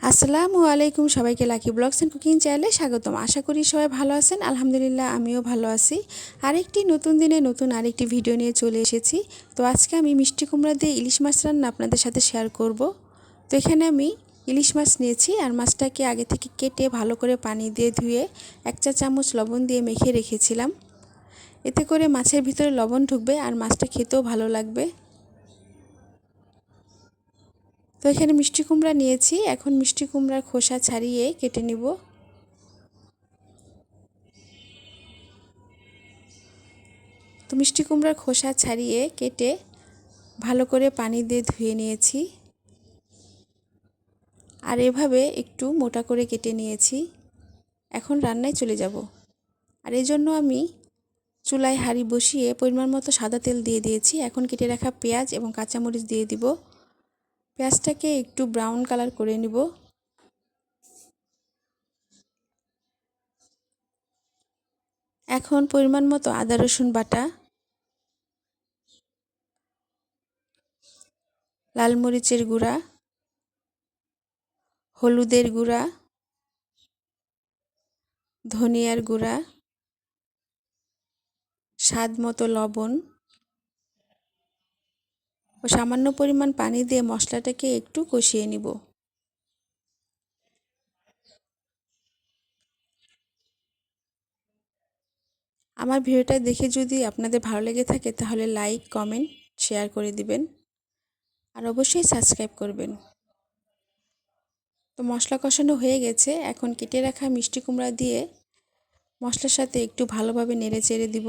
আসসালামু আলাইকুম সবাইকে লাকি ব্লগস অ্যান্ড কুকিং চ্যানেলে স্বাগতম। আশা করি সবাই ভালো আছেন। আলহামদুলিল্লাহ, আমিও ভালো আছি। আরেকটি নতুন দিনে নতুন আরেকটি ভিডিও নিয়ে চলে এসেছি। তো আজকে আমি মিষ্টি কুমড়া দিয়ে ইলিশ মাছ রান্না আপনাদের সাথে শেয়ার করব। তো এখানে আমি ইলিশ মাছ নিয়েছি আর মাছটাকে আগে থেকে কেটে ভালো করে পানি দিয়ে ধুয়ে এক চা চামচ লবণ দিয়ে মেখে রেখেছিলাম। এতে করে মাছের ভিতরে লবণ ঢুকবে আর মাছটা খেতেও ভালো লাগবে। তো এখানে মিষ্টি কুমড়া নিয়েছি। এখন মিষ্টি কুমড়ার খোসা ছাড়িয়ে কেটে নিব। তো মিষ্টি কুমড়ার খোসা ছাড়িয়ে কেটে ভালো করে পানি দিয়ে ধুয়ে নিয়েছি। আর এভাবে একটু মোটা করে কেটে নিয়েছি। এখন রান্নায় চলে যাব। আর এই জন্য আমি চুলায় হাঁড়ি বসিয়ে পরিমাণ মতো সাদা তেল দিয়ে দিয়েছি। এখন কেটে রাখা পেঁয়াজ এবং কাঁচামরিচ দিয়ে দিব। পেঁয়াজটাকে একটু ব্রাউন কালার করে নিব। এখন পরিমাণ মতো আদা, রসুন বাটা, লাল মরিচের গুঁড়া, হলুদের গুঁড়া, ধনিয়ার গুঁড়া, স্বাদ মতো লবণ সামান্য পরিমাণ পানি দিয়ে মশলাটাকে একটু কষিয়ে নিব। আমার ভিডিওটা দেখে যদি আপনাদের ভালো লেগে থাকে তাহলে লাইক, কমেন্ট, শেয়ার করে দিবেন। আর অবশ্যই সাবস্ক্রাইব করবেন। তো মশলা কষানো হয়ে গেছে। এখন কেটে রাখা মিষ্টি কুমড়া দিয়ে মশলার সাথে একটু ভালোভাবে নেড়ে চেড়ে দিব।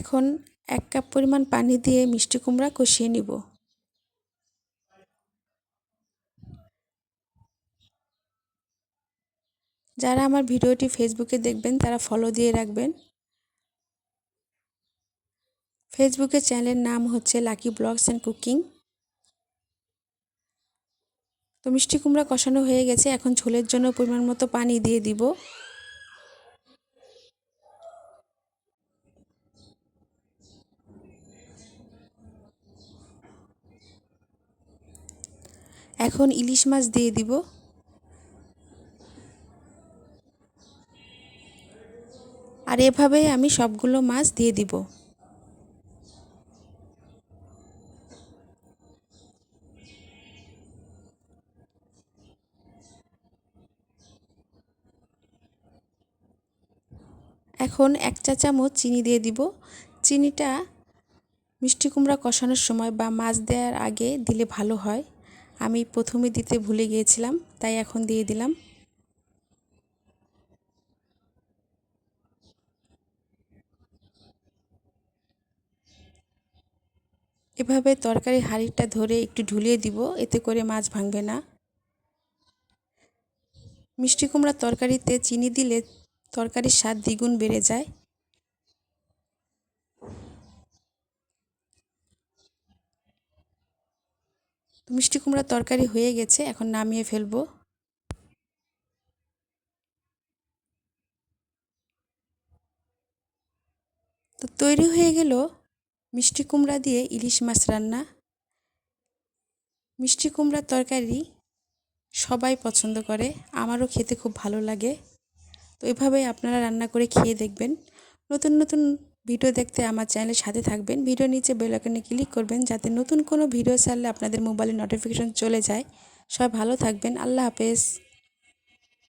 এখন এক কাপ পরিমাণ পানি দিয়ে মিষ্টি কুমড়া কষিয়ে নিব। যারা আমার ভিডিওটি ফেসবুকে দেখবেন, তারা ফলো দিয়ে রাখবেন। ফেসবুকের চ্যানেলের নাম হচ্ছে লাকি ব্লগস অ্যান্ড কুকিং তো মিষ্টি কুমড়া কষানো হয়ে গেছে, এখন ঝোলের জন্য পরিমাণ মতো পানি দিয়ে দিব। এখন ইলিশ মাছ দিয়ে দিব। আর এভাবেই আমি সবগুলো মাছ দিয়ে দিব। এখন এক চা চামচ চিনি দিয়ে দিব। চিনিটা মিষ্টি কুমড়া কষানোর সময় বা মাছ দেওয়ার আগে দিলে ভালো হয়। আমি প্রথমে দিতে ভুলে গিয়েছিলাম, তাই এখন দিয়ে দিলাম। এভাবে তরকারি হাঁড়িটা ধরে একটু ঢুলিয়ে দিব, এতে করে মাছ ভাঙবে না। মিষ্টি কুমড়ার তরকারিতে চিনি দিলে তরকারির স্বাদ দ্বিগুণ বেড়ে যায়। মিষ্টি কুমড়ার তরকারি হয়ে গেছে, এখন নামিয়ে ফেলব। তো তৈরি হয়ে গেল মিষ্টি কুমড়া দিয়ে ইলিশ মাছ রান্না। মিষ্টি কুমড়ার তরকারি সবাই পছন্দ করে, আমারও খেতে খুব ভালো লাগে। তো এভাবেই আপনারা রান্না করে খেয়ে দেখবেন। নতুন নতুন ভিডিও দেখতে আমার চ্যানেলের সাথে থাকবেন। ভিডিও নিচে বেলাকানে ক্লিক করবেন যাতে নতুন কোনো ভিডিও ছাড়লে আপনাদের মোবাইলে নোটিফিকেশন চলে যায়। সবাই ভালো থাকবেন। আল্লাহ হাফেজ।